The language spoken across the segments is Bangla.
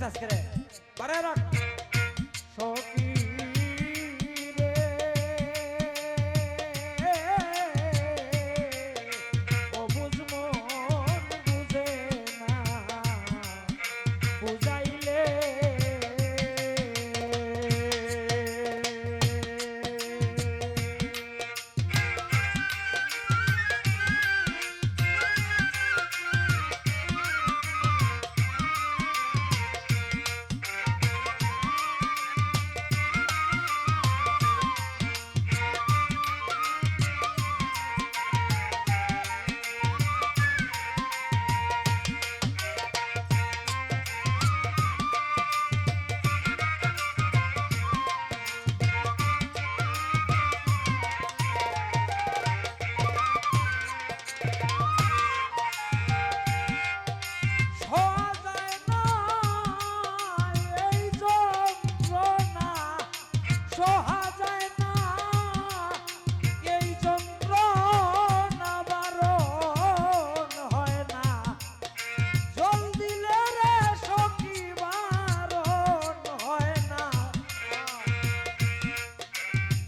Jesus kere. Para rak.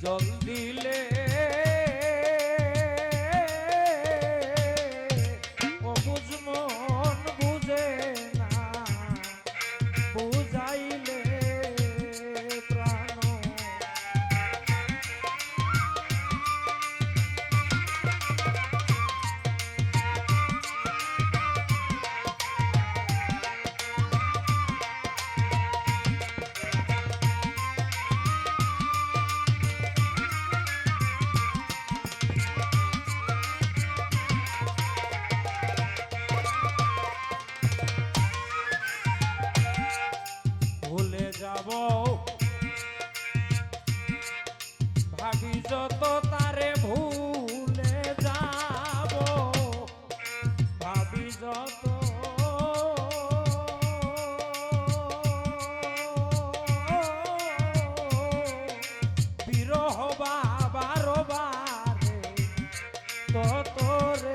জল দিলে যাব। ভাবি যত তারে ভুলে যাব। ভাবি যত। বিরহ বাবার বারে তত রে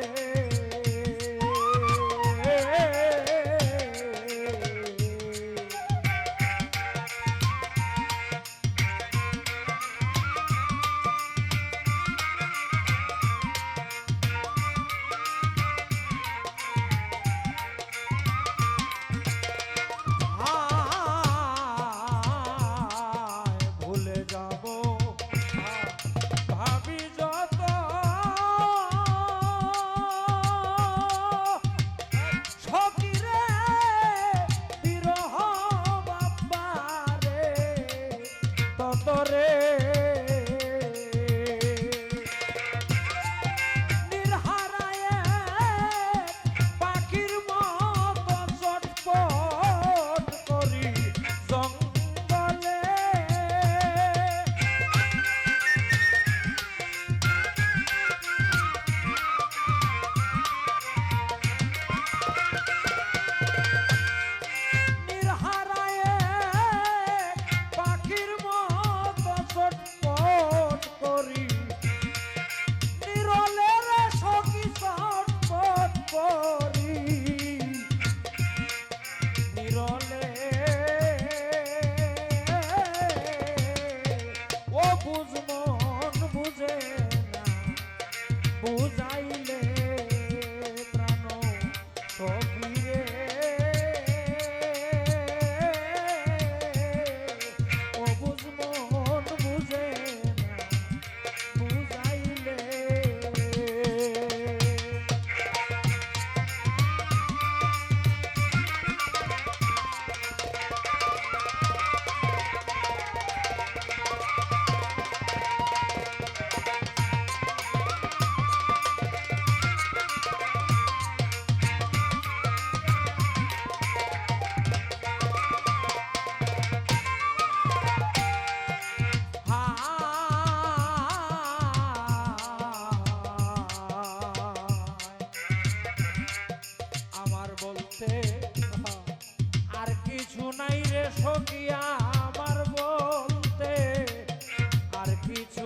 কিছু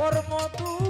ওর মধু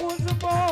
was a boy.